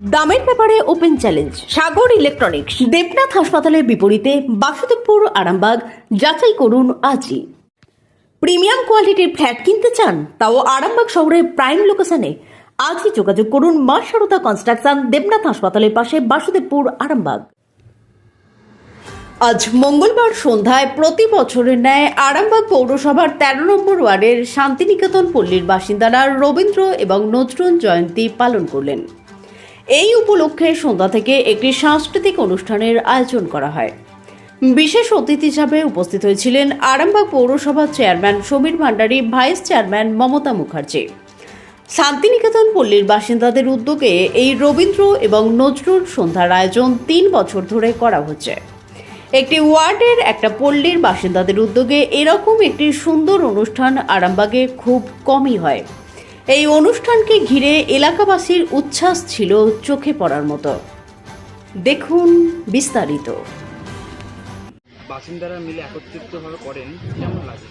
দামের ব্যাপারে open challenge, Sagar electronics, Debnath হাসপাতালের বিপরীতে বাসুদেবপুর, আরামবাগ, যাচাই করুন আজই। প্রিমিয়াম কোয়ালিটির ফ্ল্যাট কিনতে চান, তাও আরামবাগ শহরের প্রাইম লোকেশনে। আজই যোগাযোগ করুন মা সারদা কনস্ট্রাকশন, দেবনাথ হাসপাতালের পাশে বাসুদেবপুর, আরামবাগ। আজ মঙ্গলবার সন্ধ্যায় প্রতি বছরের ন্যায় আরামবাগ পৌরসভার তেরো নম্বর ওয়ার্ডের শান্তিনিকেতন পল্লীর বাসিন্দারা রবীন্দ্র এবং নজরুল জয়ন্তী পালন করলেন। এই উপলক্ষে সন্ধ্যা থেকে একটি সাংস্কৃতিক অনুষ্ঠানের আয়োজন করা হয়। বিশেষ অতিথি হিসাবে উপস্থিত হয়েছিলেন আরামবাগ পৌরসভার chairman Samir Bhandari, vice chairman Mamata Mukherjee. Santiniketan পল্লীর বাসিন্দাদের উদ্যোগে এই রবীন্দ্র এবং নজরুল সন্ধ্যার আয়োজন তিন বছর ধরে করা হচ্ছে। একটি ওয়ার্ডের একটা পল্লীর বাসিন্দাদের উদ্যোগে এরকম একটি সুন্দর অনুষ্ঠান আরামবাগে খুব কমই হয়। এই অনুষ্ঠানকে ঘিরে এলাকাবাসীর উচ্ছ্বাস ছিল চোখে পড়ার মতো। দেখুন বিস্তারিত। বাসিন্দারা মিলে একত্রিতভাবে করেন কেমন লাগে?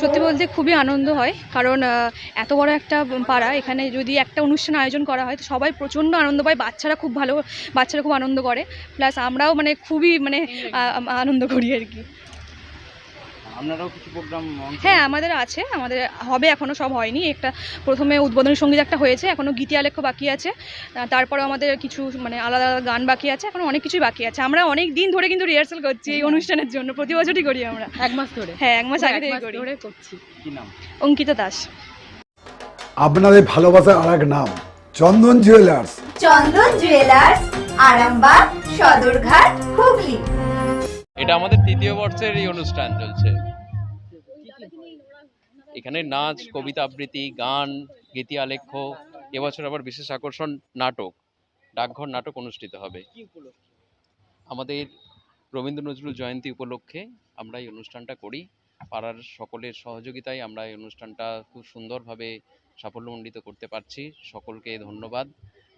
সত্যি বলতে খুবই আনন্দ হয় কারণ এত বড় একটা পাড়া এখানে যদি একটা অনুষ্ঠান আয়োজন করা হয় তো সবাই প্রচণ্ড আনন্দ পায় বাচ্চারা খুব ভালো বাচ্চারা খুব আনন্দ করে। প্লাস আমরাও মানে খুবই মানে আনন্দ করি আর কি। আপনারাও কিছু প্রোগ্রাম হ্যাঁ আমাদের আছে। আমাদের হবে এখনও সব হয়নি। একটা প্রথমে উদ্বোধনী সংগীত একটা হয়েছে এখনও গীতিয়া লেখ্য বাকি আছে। আহ, তারপরেও আমাদের কিছু মানে আলাদা আলাদা গান বাকি আছে। এখন অনেক কিছুই বাকি আছে। আমরা অনেক দিন ধরে কিন্তু রিহার্সাল করছি এই অনুষ্ঠানের জন্য। প্রতি বছরই করি আমরা। এক মাস ধরে। হ্যাঁ এক মাস আগে থেকে করি। করছি। কি নাম? অঙ্কিতা দাস। আপনাদের ভালোবাসার আর এক নাম চন্দন জুয়েলার্স চন্দন জুয়েলার্স আরামবাগ সদরঘাট হুগলি। এটা আমাদের তৃতীয় বর্ষের এই অনুষ্ঠান চলছে। এখানে নাচ, কবিতা আবৃত্তি, গান, গীতি আলেখ্য, এবছর আবার বিশেষ আকর্ষণ নাটক, ডাকঘর নাটক অনুষ্ঠিত হবে। আমাদের রবীন্দ্র নজরুল জয়ন্তী উপলক্ষে আমরা এই অনুষ্ঠানটা করি। পাড়ার সকলের সহযোগিতায় আমরা এই অনুষ্ঠানটা খুব সুন্দরভাবে সাফল্যমণ্ডিত করতে পারছি। সকলকে ধন্যবাদ।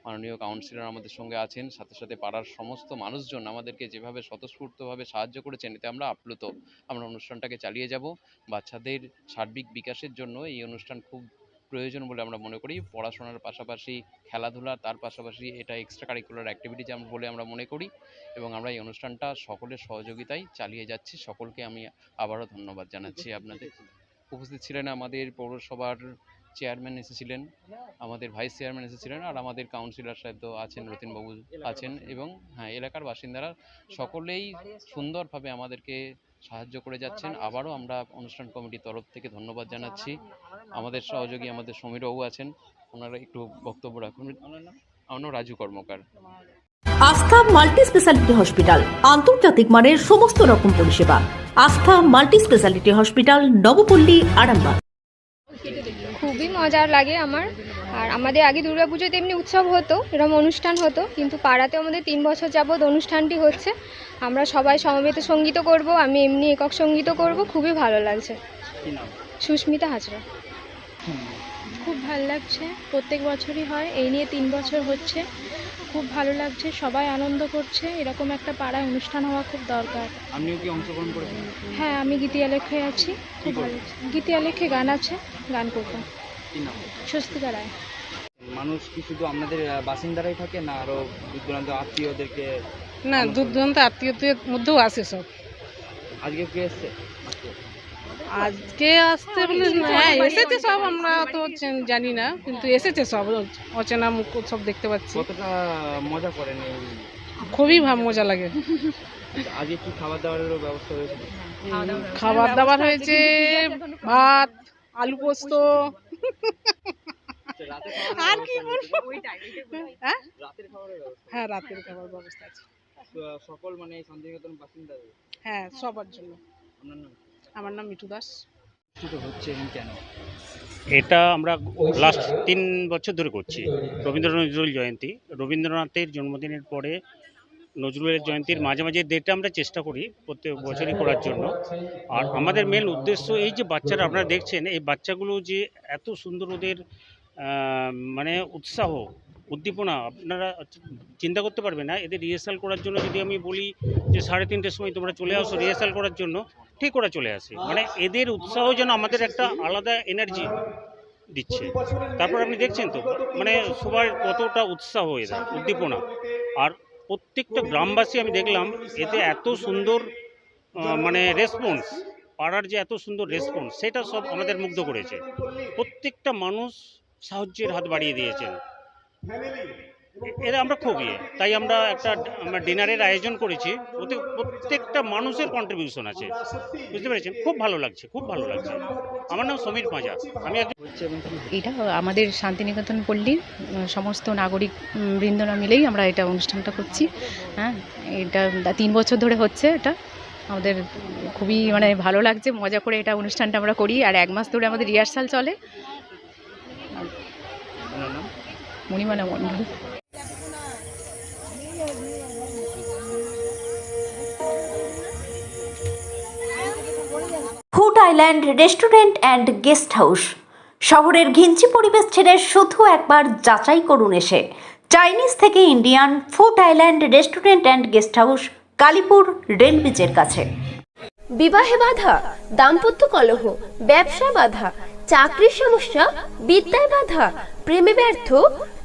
মাননীয় কাউন্সিলর আমাদের সঙ্গে আছেন। সাথে সাথে পাড়ার সমস্ত মানুষজন আমাদেরকে যেভাবে স্বতঃস্ফূর্তভাবে সাহায্য করেছেন এতে আমরা আপ্লুত। আমরা অনুষ্ঠানটাকে চালিয়ে যাব। বাচ্চাদের সার্বিক বিকাশের জন্য এই অনুষ্ঠান খুব প্রয়োজন বলে আমরা মনে করি। পড়াশোনার পাশাপাশি খেলাধুলা তার পাশাপাশি এটা এক্সট্রা কারিকুলার অ্যাক্টিভিটি বলে আমরা মনে করি এবং আমরা এই অনুষ্ঠানটা সকলের সহযোগিতায় চালিয়ে যাচ্ছি। সকলকে আমি আবারও ধন্যবাদ জানাচ্ছি আপনাদের। উপস্থিত ছিলেন আমাদের পৌরসভার চেয়ারম্যান এসেছিলেন, আমাদের ভাইস চেয়ারম্যান এসেছিলেন আর আমাদের কাউন্সিলর সাহেব তো আছেন, রতিনবাবু আছেন এবং হ্যাঁ এলাকার বাসিন্দারা সকলেই সুন্দরভাবে আমাদেরকে সাহায্য করে যাচ্ছেন। আবারও আমরা অনুষ্ঠান কমিটির তরফ থেকে ধন্যবাদ জানাচ্ছি। আমাদের সহযোগী আমাদের সমীরবাবু আছেন, ওনারা একটু বক্তব্য রাখুন। নাম রাজু কর্মকার। আস্থা মাল্টি স্পেশালিটি হসপিটাল, আন্তর্জাতিক মানের সমস্ত রকম পরিষেবা। Astha multi speciality hospital, Nabapalli, Arambagh. খুবই মজার লাগে আমার। আর আমাদের আগে দুর্গাপুজোতে এমনি উৎসব হতো এরকম অনুষ্ঠান হতো কিন্তু পাড়াতে আমাদের তিন বছর যাবৎ অনুষ্ঠানটি হচ্ছে। আমরা সবাই সমবেত সংগীত করব আমি এমনি একক সংগীত করব খুবই ভালো লাগছে। সুস্মিতা হাজরা। খুব ভালো লাগছে প্রত্যেক বছরই হয় এই নিয়ে তিন বছর হচ্ছে। খুব ভালো লাগছে সবাই আনন্দ করছে এরকম একটা পাড়ায় অনুষ্ঠান হওয়া খুব দরকার। আপনিও কি অংশগ্রহণ করেছেন? হ্যাঁ আমি গীতিয়া লেখে আছি। খুব ভালো লাগছে। গীতিয়া লেখে গান আছে গান করব। স্বস্তিকা রায় মানুষ কি শুধু আপনাদের বাসিন্দারাই থাকে না আরও দূর দূরান্ত আত্মীয়দেরকে না দূর দূরান্ত আত্মীয়দের মধ্যেও আসে সব। আজকে কে এসছে? আজকে আসতে বলে হ্যাঁ এসেছে সব আমরা তো জানি না কিন্তু এসেছে সব অচেনা মুখ সব দেখতে পাচ্ছি। কতটা মজা করেন খুবই মজা লাগে। আজকে কি খাবার দাবারেরও ব্যবস্থা হয়েছে খাবার দাবার হয়েছে ভাত আলু পোস্ত আর কি বলব? হ্যাঁ? রাতের খাবারের ব্যবস্থা। হ্যাঁ রাতের খাবার ব্যবস্থা আছে। সকল মানে শান্তিনিকেতন বাসিন্দা হ্যাঁ সবার জন্য। আমার নাম মিঠু দাস। হচ্ছে কেন? এটা আমরা লাস্ট তিন বছর ধরে করছি। রবীন্দ্র নজরুল জয়ন্তী। রবীন্দ্রনাথের জন্মদিনের পরে নজরুলের জয়ন্তীর মাঝে মাঝে ডেটটা আমরা চেষ্টা করি প্রত্যেক বছরই করার জন্য। আর আমাদের মেন উদ্দেশ্য এই যে বাচ্চারা আপনারা দেখছেন এই বাচ্চাগুলো যে এত সুন্দর ওদের মানে উৎসাহ উদ্দীপনা আপনারা চিন্তা করতে পারবেন না। এদের রিহার্সাল করার জন্য যদি আমি বলি যে সাড়ে তিনটের সময় তোমরা চলে আসো রিহার্সাল করার জন্য ঠিক ওরা চলে আসে। মানে এদের উৎসাহ যেন আমাদের একটা আলাদা এনার্জি দিচ্ছে। তারপর আপনি দেখছেন তো মানে সবার কতটা উৎসাহ এরা উদ্দীপনা। প্রত্যেকটা গ্রামবাসী আমি দেখলাম, এতে এত সুন্দর মানে রেসপন্স পাড়ার যে এত সুন্দর রেসপন্স সেটা সব আমাদের মুগ্ধ করেছে। প্রত্যেকটা মানুষ সাহায্যের হাত বাড়িয়ে দিয়েছেন। এরা আমরা খুব ইয়ে। তাই আমরা একটা আমরা ডিনারের আয়োজন করেছি। ওতে প্রত্যেকটা মানুষের কন্ট্রিবিউশন আছে। বুঝতে পেরেছেন? খুব ভালো লাগছে খুব ভালো লাগছে। আমার নাম সমীর পাঁজা। আমি এটা আমাদের শান্তিনিকেতন পল্লীর সমস্ত নাগরিক উম, বৃন্দরা মিলেই আমরা এটা অনুষ্ঠানটা করছি। হ্যাঁ এটা তিন বছর ধরে হচ্ছে এটা। আমাদের খুবই মানে ভালো লাগছে মজা করে এটা অনুষ্ঠানটা আমরা করি। আর এক মাস ধরে আমাদের রিহার্সাল চলে। Manimala Mondal. Food island restaurant and guest house. শহরের ঘিঞ্চি পরিবেশ ছেড়ে শুধু একবার যাচাই করুন এসে। চাইনিজ থেকে Indian food island restaurant and guest house, Kalipur rail ব্রিজের কাছে। বিবাহে বাধা, দাম্পত্য কলহ, ব্যবসা বাধা, চাকরির সমস্যা, বিদ্যায় বাধা, প্রেমে ব্যর্থ